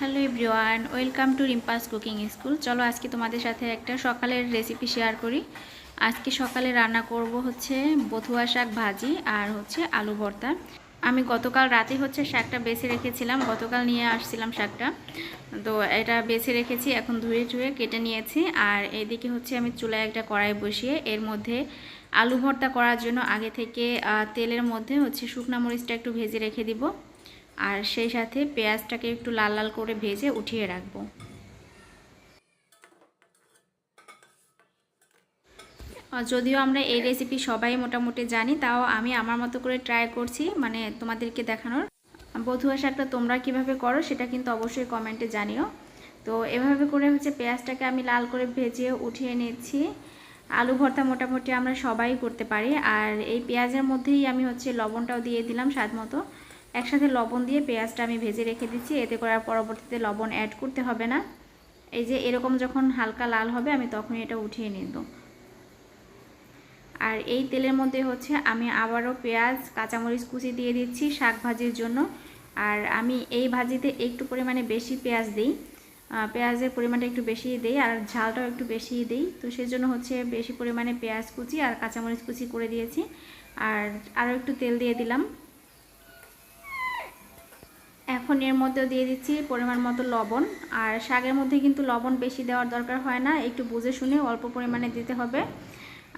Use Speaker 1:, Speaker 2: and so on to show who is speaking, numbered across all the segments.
Speaker 1: Hello everyone, welcome to রিম্পাস cooking school. চলো আজকে তোমাদের সাথে একটা সকালের রেসিপি শেয়ার করি। আজকে সকালে রান্না করব হচ্ছে বথুয়া শাক ভাজি আর হচ্ছে আলু ভর্তা। আমি গতকাল রাতে হচ্ছে শাকটা বেছে রেখেছিলাম, গতকাল নিয়ে আসছিলাম শাকটা। তো এটা বেছে রেখেছি, এখন ধুয়ে ধুয়ে কেটে নিয়েছি আর এদিকে হচ্ছে আমি চুলায় একটা কড়াই বসিয়ে এর মধ্যে আলু ভর্তা করার জন্য আগে থেকে তেলের মধ্যে হচ্ছে শুকনা মরিচটা একটু ভেজে রেখে দিব। আর সেই সাথে পেঁয়াজটাকে একটু লাল লাল করে ভেজে উঠিয়ে রাখব। যদিও আমরা এই রেসিপি সবাই মোটামুটি জানি, তাও আমি আমার মতো করে ট্রাই করছি মানে তোমাদেরকে দেখানোর। বধুয়া শাকটা তোমরা কীভাবে করো সেটা কিন্তু অবশ্যই কমেন্টে জানিও। তো এভাবে করে হচ্ছে পেঁয়াজটাকে আমি লাল করে ভেজে উঠিয়ে নিচ্ছি। আলু ভর্তা মোটামুটি আমরা সবাই করতে পারি, আর এই পেঁয়াজের মধ্যেই আমি হচ্ছে লবণটাও দিয়ে দিলাম স্বাদ মতো। একসাথে লবণ দিয়ে পেঁয়াজটা আমি ভেজে রেখে দিচ্ছি। এতে করার পরবর্তীতে লবণ অ্যাড করতে হবে না। এই যে এরকম যখন হালকা লাল হবে, আমি তখনই এটা উঠিয়ে নিব। আর এই তেলের মধ্যে হচ্ছে আমি আবারও পেঁয়াজ, কাঁচামরিচ কুচি দিয়ে দিচ্ছি শাক ভাজির জন্য। আর আমি এই ভাজিতে একটু পরিমাণে বেশি পেঁয়াজ দিই। পেঁয়াজের পরিমাণটা একটু বেশি দিই আর ঝালটাও একটু বেশি দিই। তো সেই জন্য হচ্ছে বেশি পরিমাণে পেঁয়াজ কুচি আর কাঁচামরিচ কুচি করে দিয়েছি। আর আরও একটু তেল দিয়ে দিলাম। এখন এর মধ্যেও দিয়ে দিচ্ছি পরিমাণ মতো লবণ। আর শাকের মধ্যে কিন্তু লবণ বেশি দেওয়ার দরকার হয় না, একটু বুঝে শুনে অল্প পরিমাণে দিতে হবে।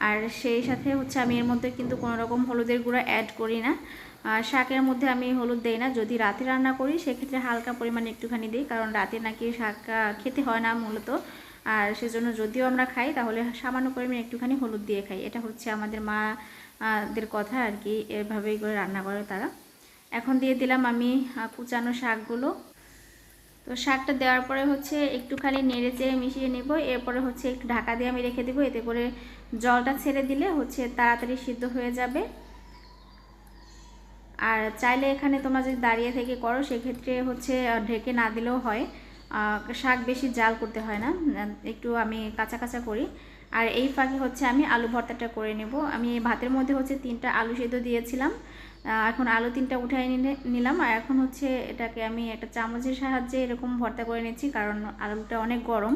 Speaker 1: আর সেই সাথে হচ্ছে আমি এর মধ্যে কিন্তু কোনো রকম হলুদের গুঁড়া অ্যাড করি না। আর শাকের মধ্যে আমি হলুদ দেই না, যদি রাতে রান্না করি সেক্ষেত্রে হালকা পরিমাণে একটুখানি দিই, কারণ রাতে নাকি শাক খেতে হয় না মূলত। আর সেজন্য যদিও আমরা খাই, তাহলে সামান্য পরিমাণে একটুখানি হলুদ দিয়ে খাই। এটা হচ্ছে আমাদের মা দের কথা আর কি, এভাবেই করে রান্না করে তারা। এখন দিয়ে দিলাম আমি কুচানো শাকগুলো। তো শাকটা দেওয়ার পরে হচ্ছে একটুখানি নেড়ে চেড়ে মিশিয়ে নেব। এরপরে হচ্ছে একটু ঢাকা দিয়ে আমি রেখে দেবো। এতে করে জলটা ছেড়ে দিলে হচ্ছে তাড়াতাড়ি সিদ্ধ হয়ে যাবে। আর চাইলে এখানে তোমরা যদি দাঁড়িয়ে থেকে করো, সেক্ষেত্রে হচ্ছে ঢেকে না দিলেও হয়। শাক বেশি জাল করতে হয় না। একটু আমি কাঁচা কাঁচা করি। আর এই ফাঁকে হচ্ছে আমি আলু ভর্তাটা করে নেব। আমি ভাতের মধ্যে হচ্ছে তিনটা আলু সেদ্ধ দিয়েছিলাম। এখন আলু তিনটা উঠাই নিলে নিলাম। আর এখন হচ্ছে এটাকে আমি একটা চামচের সাহায্যে এরকম ভর্তা করে নিচ্ছি কারণ আলুটা অনেক গরম।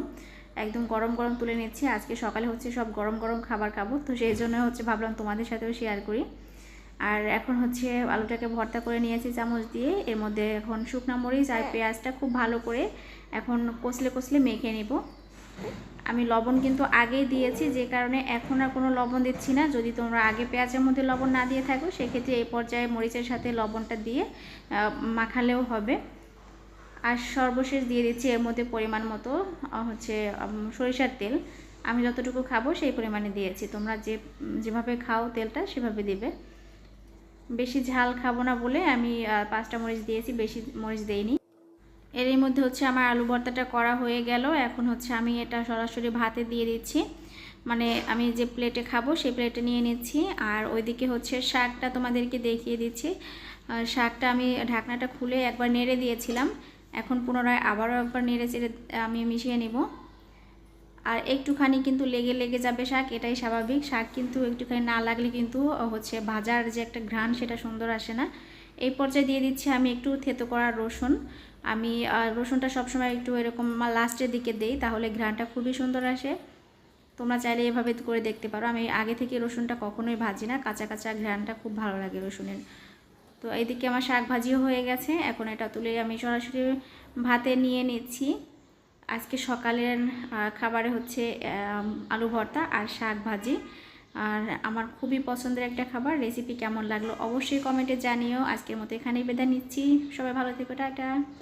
Speaker 1: একদম গরম গরম তুলে নিচ্ছি। আজকে সকালে হচ্ছে সব গরম গরম খাবার খাব। তো সেই জন্য হচ্ছে ভাবলাম তোমাদের সাথেও শেয়ার করি। আর এখন হচ্ছে আলুটাকে ভর্তা করে নিয়েছি চামচ দিয়ে। এর মধ্যে এখন শুকনা মরিচ আর পেঁয়াজটা খুব ভালো করে এখন কষলে কষলে মেখে নিব। আমি লবণ কিন্তু আগেই দিয়েছি, যে কারণে এখন আর কোনো লবণ দিচ্ছি না। যদি তোমরা আগে পেঁয়াজের মধ্যে লবণ না দিয়ে থাকো, সেক্ষেত্রে এই পর্যায়ে মরিচের সাথে লবণটা দিয়ে মাখালেও হবে। আর সর্বশেষ দিয়ে দিচ্ছি এর মধ্যে পরিমাণ মতো হচ্ছে সরিষার তেল। আমি যতটুকু খাব সেই পরিমাণে দিয়েছি। তোমরা যে, যেভাবে খাও তেলটা সেভাবে দিবে। বেশি ঝাল খাব না বলে আমি পাঁচটা মরিচ দিয়েছি, বেশি মরিচ দেইনি। এরই মধ্যে হচ্ছে আমার আলু ভর্তাটা করা হয়ে গেল। এখন হচ্ছে আমি এটা সরাসরি ভাতে দিয়ে দিচ্ছি। মানে আমি যে প্লেটে খাব সেই প্লেটে নিয়ে নিচ্ছি। আর ওইদিকে হচ্ছে শাকটা তোমাদেরকে দেখিয়ে দিচ্ছি। শাকটা আমি ঢাকনাটা খুলে একবার নেড়ে দিয়েছিলাম। এখন পুনরায় আবারও একবার নেড়ে চেড়ে আমি মিশিয়ে নেব। আর একটুখানি কিন্তু লেগে লেগে যাবে শাক, এটাই স্বাভাবিক। শাক কিন্তু একটুখানি না লাগলে কিন্তু হচ্ছে ভাজার যে একটা ঘ্রাণ সেটা সুন্দর আসে না। এই পর্যায়ে দিয়ে দিচ্ছি আমি একটু থেতো করা রসুন। আমি রসুনটা সবসময় একটু এরকম লাস্টের দিকে দেই, তাহলে ঘ্রাণটা খুবই সুন্দর আসে। তোমরা চাইলে এভাবে করে দেখতে পারো। আমি আগে থেকে রসুনটা কখনোই ভাজি না, কাঁচা কাঁচা ঘ্রাণটা খুব ভালো লাগে রসুনের। তো এইদিকে আমার শাক ভাজিও হয়ে গেছে। এখন এটা তুলে আমি সরাসরি ভাতে নিয়ে নিচ্ছি। আজকে সকালের খাবারে হচ্ছে আলু ভর্তা আর শাক ভাজি। আর আমার খুবই পছন্দের একটা খাবার রেসিপি কেমন লাগল অবশ্যই কমেন্টে জানিও। আজকের মতো এখানেই বেদা নিচ্ছি। সবাই ভালো থেকো, টাটা।